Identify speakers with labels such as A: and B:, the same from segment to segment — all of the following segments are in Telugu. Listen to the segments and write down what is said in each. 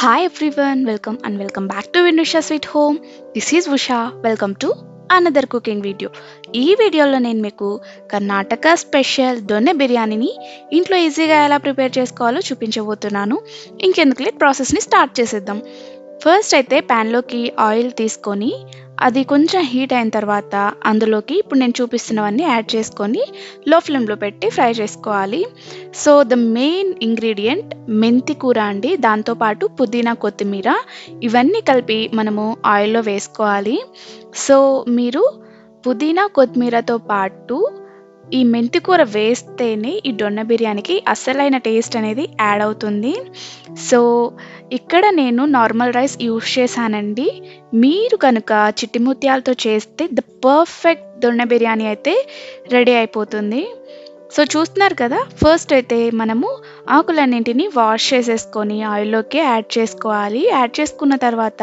A: Hi everyone welcome and welcome back to Vinusha sweet home this is Usha welcome to another cooking video ఈ వీడియోలో నేను మీకు కర్ణాటక స్పెషల్ దొన్నె బిర్యానీని ఇంట్లో ఈజీగా ఎలా ప్రిపేర్ చేసుకోవాలో చూపించబోతున్నాను. ఇంకెందుకు ప్రాసెస్ని స్టార్ట్ చేసేద్దాం. ఫస్ట్ అయితే ప్యాన్లోకి ఆయిల్ తీసుకొని అది కొంచెం హీట్ అయిన తర్వాత అందులోకి ఇప్పుడు నేను చూపిస్తున్నవన్నీ యాడ్ చేసుకొని లో ఫ్లేమ్లో పెట్టి ఫ్రై చేసుకోవాలి. సో ద మెయిన్ ఇంగ్రీడియంట్ మెంతి కూర అండి. దాంతోపాటు పుదీనా కొత్తిమీర ఇవన్నీ కలిపి మనము ఆయిల్లో వేసుకోవాలి. సో మీరు పుదీనా కొత్తిమీరతో పాటు ఈ మెంతి కూర వేస్తేనే ఈ దొన్న బిర్యానీకి అసలైన టేస్ట్ అనేది యాడ్ అవుతుంది. సో ఇక్కడ నేను నార్మల్ రైస్ యూస్ చేశానండి. మీరు కనుక చిట్టి ముత్యాలతో చేస్తే ద పర్ఫెక్ట్ దొన్న బిర్యానీ అయితే రెడీ అయిపోతుంది. సో చూస్తున్నారు కదా ఫస్ట్ అయితే మనము ఆకులన్నింటినీ వాష్ చేసేసుకొని ఆయిల్లోకి యాడ్ చేసుకోవాలి. యాడ్ చేసుకున్న తర్వాత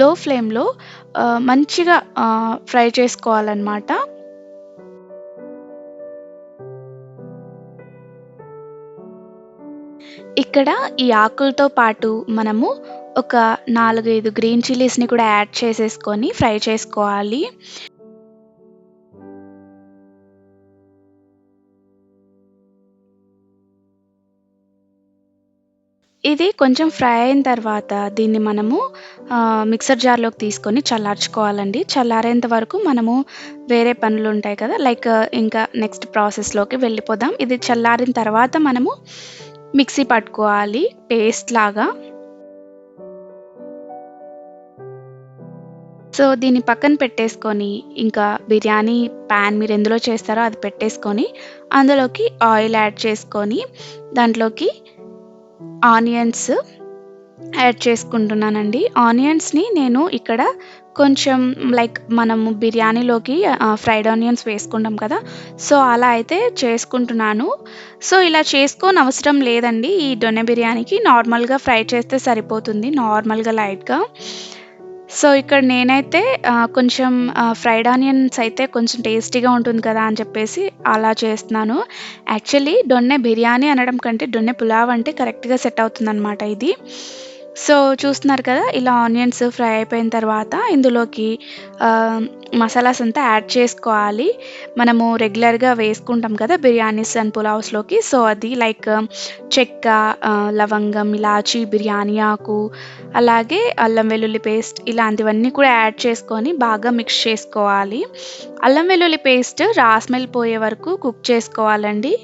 A: లో ఫ్లేమ్లో మంచిగా uh, ఫ్రై చేసుకోవాలన్నమాట. ఇక్కడ ఈ ఆకులతో పాటు మనము ఒక నాలుగైదు గ్రీన్ చిల్లీస్ని కూడా యాడ్ చేసేసుకొని ఫ్రై చేసుకోవాలి. ఇది కొంచెం ఫ్రై అయిన తర్వాత దీన్ని మనము మిక్సర్ జార్లోకి తీసుకొని చల్లార్చుకోవాలండి. చల్లారేంత వరకు మనము వేరే పనులు ఉంటాయి కదా లైక్ ఇంకా నెక్స్ట్ ప్రాసెస్లోకి వెళ్ళిపోదాం. ఇది చల్లారిన తర్వాత మనము మిక్సీ పట్టుకోవాలి పేస్ట్ లాగా. సో దీన్ని పక్కన పెట్టేసుకొని ఇంకా బిర్యానీ ప్యాన్ మీరు ఎందులో చేస్తారో అది పెట్టేసుకొని అందులోకి ఆయిల్ యాడ్ చేసుకొని దాంట్లోకి ఆనియన్స్ యాడ్ చేసుకుంటున్నానండి. ఆనియన్స్ని నేను ఇక్కడ కొంచెం లైక్ మనము బిర్యానీలోకి ఫ్రైడ్ ఆనియన్స్ వేసుకుంటాం కదా. సో అలా అయితే చేసుకుంటున్నాను. సో ఇలా చేసుకోని అవసరం లేదండి. ఈ దొన్నె బిర్యానీకి నార్మల్గా ఫ్రై చేస్తే సరిపోతుంది నార్మల్గా లైట్గా. సో ఇక్కడ నేనైతే కొంచెం ఫ్రైడ్ ఆనియన్స్ అయితే కొంచెం టేస్టీగా ఉంటుంది కదా అని చెప్పేసి అలా చేస్తున్నాను. యాక్చువల్లీ దొన్నె బిర్యానీ అనడం కంటే దొన్నె పులావ్ అంటే కరెక్ట్గా సెట్ అవుతుందన్నమాట ఇది. సో చూస్తున్నారు కదా ఇలా ఆనియన్స్ ఫ్రై అయిపోయిన తర్వాత ఇందులోకి మసాలాస్ అంతా యాడ్ చేసుకోవాలి. మనము రెగ్యులర్గా వేసుకుంటాం కదా బిర్యానీస్ అండ్ పులావ్స్లోకి. సో అది లైక్ చెక్క లవంగం ఇలాచి బిర్యానీ ఆకు అలాగే అల్లం వెల్లుల్లి పేస్ట్ ఇలాంటివన్నీ కూడా యాడ్ చేసుకొని బాగా మిక్స్ చేసుకోవాలి. అల్లం వెల్లుల్లి పేస్ట్ రాస్మెల్ పోయే వరకు కుక్ చేసుకోవాలండి.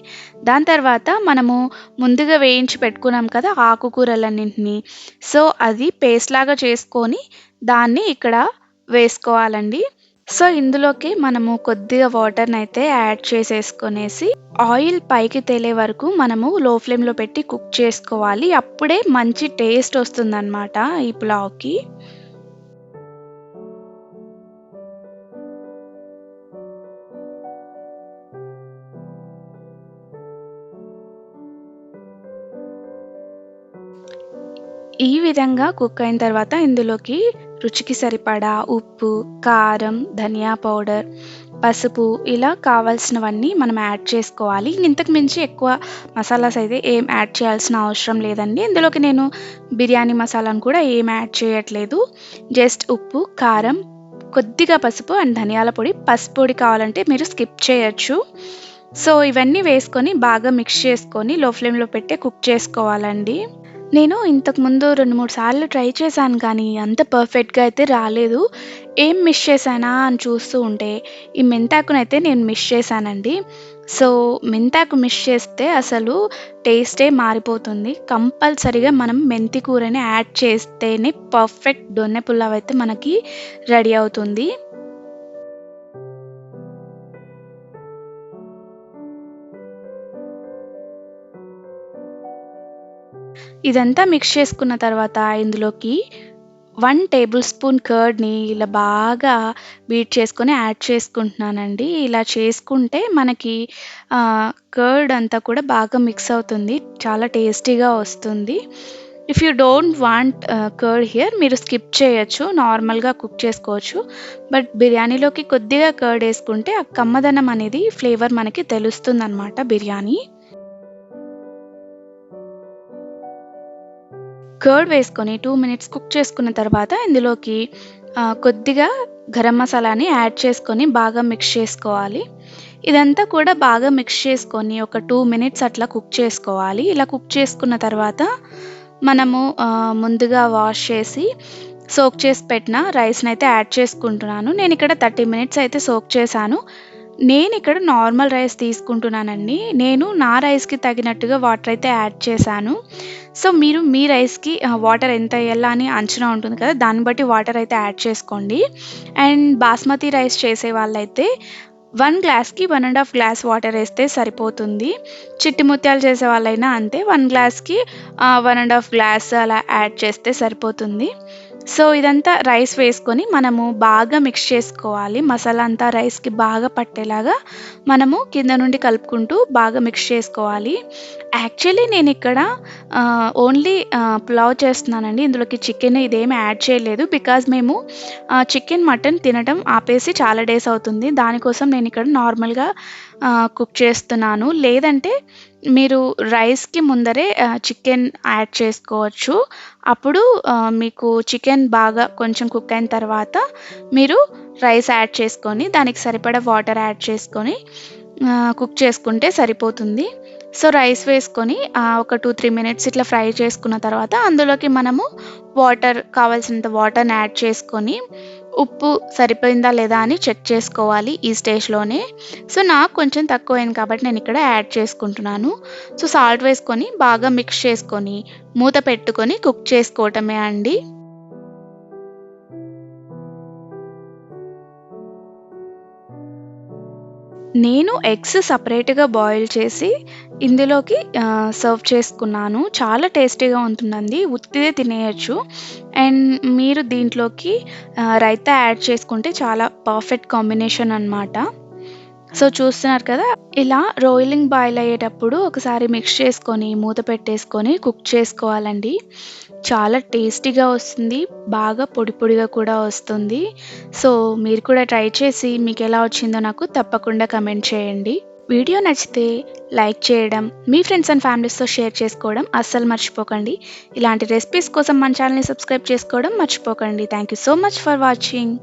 A: దాని తర్వాత మనము ముందుగా వేయించి పెట్టుకున్నాం కదా ఆకుకూరలన్నింటినీ. సో అది పేస్ట్ లాగా చేసుకొని దాన్ని ఇక్కడ వేసుకోవాలండి. సో ఇందులోకి మనము కొద్దిగా వాటర్ని అయితే యాడ్ చేసేసుకొనేసి ఆయిల్ పైకి తేలే వరకు మనము లో ఫ్లేమ్లో పెట్టి కుక్ చేసుకోవాలి. అప్పుడే మంచి టేస్ట్ వస్తుందన్నమాట ఈ పులావ్కి. ఈ విధంగా కుక్ అయిన తర్వాత ఇందులోకి రుచికి సరిపడా ఉప్పు కారం ధనియా పౌడర్ పసుపు ఇలా కావాల్సినవన్నీ మనం యాడ్ చేసుకోవాలి. ఇంతకు మించి ఎక్కువ మసాలాస్ అయితే ఏం యాడ్ చేయాల్సిన అవసరం లేదండి. ఇందులోకి నేను బిర్యానీ మసాలాను కూడా ఏం యాడ్ చేయట్లేదు. జస్ట్ ఉప్పు కారం కొద్దిగా పసుపు అండ్ ధనియాల పొడి. పసుపు పొడి కావాలంటే మీరు స్కిప్ చేయొచ్చు. సో ఇవన్నీ వేసుకొని బాగా మిక్స్ చేసుకొని లో ఫ్లేమ్లో పెట్టే కుక్ చేసుకోవాలండి. నేను ఇంతకుముందు రెండు మూడు సార్లు ట్రై చేశాను కానీ అంత పర్ఫెక్ట్గా అయితే రాలేదు. ఏం మిస్ చేశానా అని చూస్తూ ఉంటే ఈ మెంతాకునైతే నేను మిస్ చేశానండి. సో మెంతాకు మిస్ చేస్తే అసలు టేస్టే మారిపోతుంది. కంపల్సరిగా మనం మెంతి కూరని యాడ్ చేస్తేనే పర్ఫెక్ట్ దొన్నె పులావ్ అయితే మనకి రెడీ అవుతుంది. ఇదంతా మిక్స్ చేసుకున్న తర్వాత ఇందులోకి వన్ టేబుల్ స్పూన్ కర్డ్ని ఇలా బాగా బీట్ చేసుకొని యాడ్ చేసుకుంటున్నానండి. ఇలా చేసుకుంటే మనకి కర్డ్ అంతా కూడా బాగా మిక్స్ అవుతుంది. చాలా టేస్టీగా వస్తుంది. If you don't want curd here మీరు స్కిప్ చేయొచ్చు. నార్మల్గా కుక్ చేసుకోవచ్చు. బట్ బిర్యానీలోకి కొద్దిగా కర్డ్ వేసుకుంటే ఆ కమ్మదనం అనేది ఫ్లేవర్ మనకి తెలుస్తుంది అనమాట బిర్యానీ. కర్డ్ వేసుకొని టూ మినిట్స్ కుక్ చేసుకున్న తర్వాత ఇందులోకి కొద్దిగా గరం మసాలాని యాడ్ చేసుకొని బాగా మిక్స్ చేసుకోవాలి. ఇదంతా కూడా బాగా మిక్స్ చేసుకొని ఒక టూ మినిట్స్ అట్లా కుక్ చేసుకోవాలి. ఇలా కుక్ చేసుకున్న తర్వాత మనము ముందుగా వాష్ చేసి సోక్ చేసి పెట్టిన రైస్ని అయితే యాడ్ చేసుకుంటున్నాను. నేను ఇక్కడ థర్టీ మినిట్స్ అయితే సోక్ చేశాను. నేను ఇక్కడ నార్మల్ రైస్ తీసుకుంటున్నానండి. నేను నా రైస్కి తగినట్టుగా వాటర్ అయితే యాడ్ చేశాను. సో మీరు మీ రైస్కి వాటర్ ఎంత వేయాలా అని అంచనా ఉంటుంది కదా దాన్ని బట్టి వాటర్ అయితే యాడ్ చేసుకోండి. అండ్ బాస్మతి రైస్ చేసే వాళ్ళైతే వన్ గ్లాస్కి one and half glass water వేస్తే సరిపోతుంది. చిట్టి ముత్యాలు చేసే వాళ్ళైనా అంతే వన్ గ్లాస్కి వన్ అండ్ హాఫ్ గ్లాస్ అలా యాడ్ చేస్తే సరిపోతుంది. సో ఇదంతా రైస్ వేసుకొని మనము బాగా మిక్స్ చేసుకోవాలి. మసాలా అంతా రైస్కి బాగా పట్టేలాగా మనము కింద నుండి కలుపుకుంటూ బాగా మిక్స్ చేసుకోవాలి. యాక్చువల్లీ నేను ఇక్కడ ఓన్లీ పులావ్ చేస్తున్నానండి. ఇందులోకి చికెన్ ఇదేమి యాడ్ చేయలేదు బికాజ్ మేము చికెన్ మటన్ తినడం ఆపేసి చాలా డేస్ అవుతుంది. దానికోసం నేను ఇక్కడ నార్మల్గా కుక్ చేస్తున్నాను. లేదంటే మీరు రైస్కి ముందరే చికెన్ యాడ్ చేసుకోవచ్చు. అప్పుడు మీకు చికెన్ బాగా కొంచెం కుక్ అయిన తర్వాత మీరు రైస్ యాడ్ చేసుకొని దానికి సరిపడా వాటర్ యాడ్ చేసుకొని కుక్ చేసుకుంటే సరిపోతుంది. సో రైస్ వేసుకొని ఒక టూ త్రీ మినిట్స్ ఇట్లా ఫ్రై చేసుకున్న తర్వాత అందులోకి మనము వాటర్ కావాల్సినంత వాటర్ని యాడ్ చేసుకొని ఉప్పు సరిపోయిందా లేదా అని చెక్ చేసుకోవాలి ఈ స్టేజ్లోనే సో నాకు కొంచెం తక్కువైంది కాబట్టి నేను ఇక్కడ యాడ్ చేసుకుంటున్నాను. సో సాల్ట్ వేసుకొని బాగా మిక్స్ చేసుకొని మూత పెట్టుకొని కుక్ చేసుకోవటమే అండి. నేను ఎగ్స్ సపరేట్గా బాయిల్ చేసి ఇందులోకి సర్వ్ చేసుకున్నాను. చాలా టేస్టీగా ఉంటుందండి. ఉత్తిదే తినేయచ్చు. అండ్ మీరు దీంట్లోకి రైతా యాడ్ చేసుకుంటే చాలా పర్ఫెక్ట్ కాంబినేషన్ అన్నమాట. సో చూస్తున్నారు కదా ఇలా రోయిలింగ్ బాయిల్ అయ్యేటప్పుడు ఒకసారి మిక్స్ చేసుకొని మూత పెట్టేసుకొని కుక్ చేసుకోవాలండి. చాలా టేస్టీగా వస్తుంది. బాగా పొడి పొడిగా కూడా వస్తుంది. సో మీరు కూడా ట్రై చేసి మీకు ఎలా వచ్చిందో నాకు తప్పకుండా కమెంట్ చేయండి. వీడియో నచ్చితే లైక్ చేయడం మీ ఫ్రెండ్స్ అండ్ ఫ్యామిలీస్తో షేర్ చేసుకోవడం అస్సలు మర్చిపోకండి. ఇలాంటి రెసిపీస్ కోసం మన ఛానల్ని సబ్స్క్రైబ్ చేసుకోవడం మర్చిపోకండి. Thank you so much for watching.